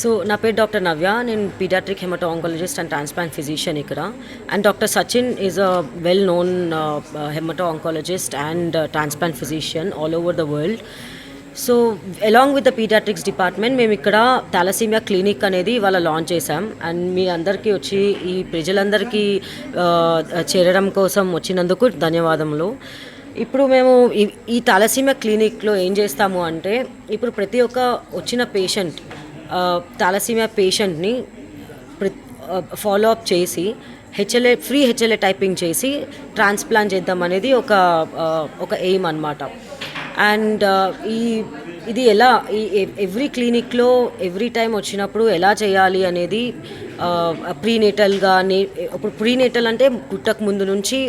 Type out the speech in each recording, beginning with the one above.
So నా పేరు doctor Navya. నేను paediatric haemato oncologist and transplant physician ఇక్కడ. And doctor Sachin is a well known uh, haemato oncologist and uh, transplant physician all over the world so along with the paediatrics department మేము ఇక్కడ thalassaemia clinic అనేది ఇవాళ launch చేసాం and మీ అందరికీ వచ్చి ఈ ప్రజలందరికీ uh, చేరడం కోసం వచ్చినందుకు ధన్యవాదములు. ఇప్పుడు మేము ఈ- ఈ థాలసీమియా క్లినిక్లో ఏం చేస్తాము అంటే ఇప్పుడు ప్రతి ఒక్క వచ్చిన పేషెంట్ థాలసీమియా పేషెంట్ని ఫాలో అప్ చేసి హెచ్ఎల్ఏ ఫ్రీ హెచ్ఎల్ఏ టైపింగ్ చేసి ట్రాన్స్ప్లాంట్ చేద్దాం అనేది ఒక ఒక ఎయిమ్ అనమాట అండ్ ఈ ఇది ఎలా ఈ ఎవ్రీ క్లినిక్లో ఎవ్రీ టైం వచ్చినప్పుడు ఎలా చేయాలి అనేది ప్రీనేటల్గా నే ఇప్పుడు ప్రీనేటల్ అంటే పుట్టక ముందు నుంచి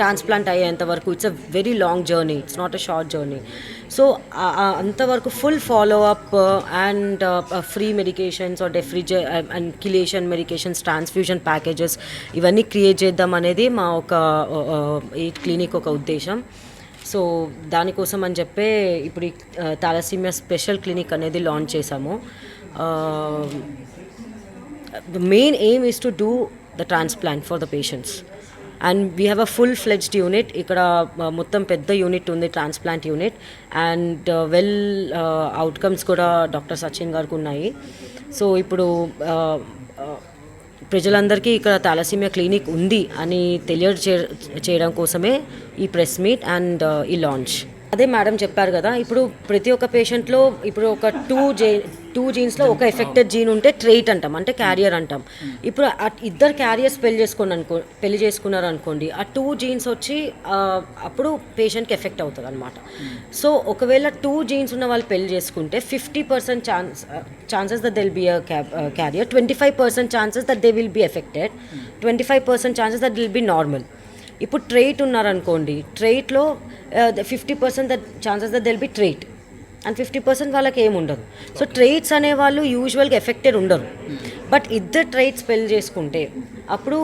ట్రాన్స్ప్లాంట్ అయ్యేంత వరకు it's a very long journey it's not a short journey so అంతవరకు full follow up and free medications or డెఫ్రిజ and chelation medications transfusion packages ఇవన్నీ క్రియేట్ చేద్దాం అనేది మా ఒక uh, uh, ఈ క్లినిక్ ఒక ఉద్దేశం. సో దానికోసం అని చెప్పే ఇప్పుడు ఈ థాలసీమియా స్పెషల్ క్లినిక్ అనేది లాంచ్ చేశాము. Uh, the main aim is to do the transplant for the patients and we have a full fledged unit ఇక్కడ మొత్తం పెద్ద యూనిట్ ఉంది transplant unit and well outcomes కూడా డాక్టర్ సచిన్ గారికి ఉన్నాయి. సో ఇప్పుడు ప్రజలందరికీ ఇక్కడ థాలసీమియా క్లినిక్ ఉంది అని తెలియజే చేయడం కోసమే ఈ ప్రెస్ మీట్ అండ్ ఈ లాంచ్ అదే మేడం చెప్పారు కదా ఇప్పుడు ప్రతి ఒక్క పేషెంట్లో ఇప్పుడు ఒక టూ జే టూ జీన్స్లో ఒక ఎఫెక్టెడ్ జీన్ ఉంటే ట్రైట్ అంటాం అంటే క్యారియర్ అంటాం. ఇప్పుడు ఇద్దరు క్యారియర్స్ పెళ్ళి చేసుకుని అనుకో పెళ్ళి చేసుకున్నారు అనుకోండి ఆ టూ జీన్స్ వచ్చి అప్పుడు పేషెంట్కి ఎఫెక్ట్ అవుతుంది అనమాట సో ఒకవేళ టూ జీన్స్ ఉన్న వాళ్ళు పెళ్ళి చేసుకుంటే fifty percent chance chances that they'll be a carrier twenty five percent chances that they will be affected twenty five percent chances that will be normal ఇప్పుడు ట్రైట్ ఉన్నారనుకోండి ట్రైట్లో fifty percent that chances that they'll be trait and fifty percent వాళ్ళకి ఏమి ఉండదు. So ట్రైట్స్ అనేవాళ్ళు యూజువల్గా affected ఉండరు. But ఇద్దరు ట్రైట్స్ పెళ్ళి చేసుకుంటే అప్పుడు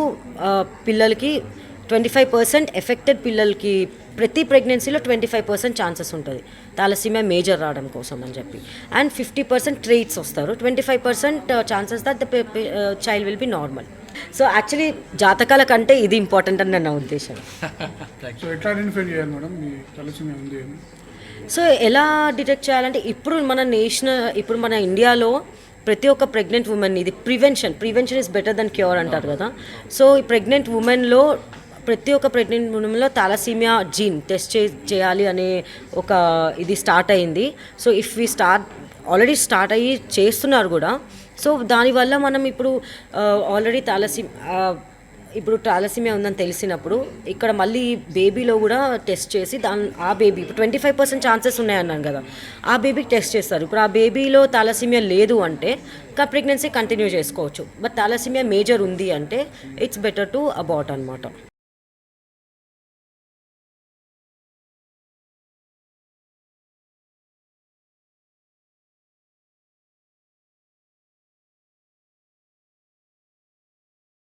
ఆ, పిల్లలకి ట్వంటీ ఫైవ్ పర్సెంట్ ఎఫెక్టెడ్ పిల్లలకి ప్రతి ప్రెగ్నెన్సీలో ట్వంటీ ఫైవ్ పర్సెంట్ ఛాన్సెస్ ఉంటుంది. థాలసీమియా మేజర్ రావడం కోసం అని చెప్పి. అండ్ ఫిఫ్టీ పర్సెంట్ ట్రైట్స్ వస్తారు. Twenty five percent chances that the child will be normal so actually జాతకాల కంటే ఇది ఇంపార్టెంట్ అని నా ఉద్దేశం. సో ఎట్లా ఐడెంటిఫై చేయాలి మేడం? మీ తలసీమియా ఉంది అని. సో ఎలా డిటెక్ట్ చేయాలంటే ఇప్పుడు మన నేషనల్ ఇప్పుడు మన ఇండియాలో ప్రతి ఒక్క ప్రెగ్నెంట్ ఉమెన్ ఇది prevention prevention is better than cure అంటారు కదా. సో ఈ ప్రెగ్నెంట్ ఉమెన్లో ప్రతి ఒక్క ప్రెగ్నెంట్ ఉమెన్లో థాలసీమియా జీన్ టెస్ట్ చే చేయాలి అనే ఒక ఇది స్టార్ట్ అయింది. So if we start already start అయ్యి చేస్తున్నారు కూడా. సో దానివల్ల మనం ఇప్పుడు ఆల్రెడీ తాలసీ ఇప్పుడు టాలసిమియా ఉందని తెలిసినప్పుడు ఇక్కడ మళ్ళీ బేబీలో కూడా టెస్ట్ చేసి దాని ఆ బేబీ ఇప్పుడు ట్వంటీ ఫైవ్ పర్సెంట్ ఛాన్సెస్ ఉన్నాయన్నాను కదా. ఆ బేబీకి టెస్ట్ చేస్తారు. ఇప్పుడు ఆ బేబీలో తాలసిమియా లేదు అంటే ఇంకా ప్రెగ్నెన్సీ కంటిన్యూ చేసుకోవచ్చు. బట్ తాలసిమియా మేజర్ ఉంది అంటే ఇట్స్ బెటర్ టు అబౌట్ అనమాట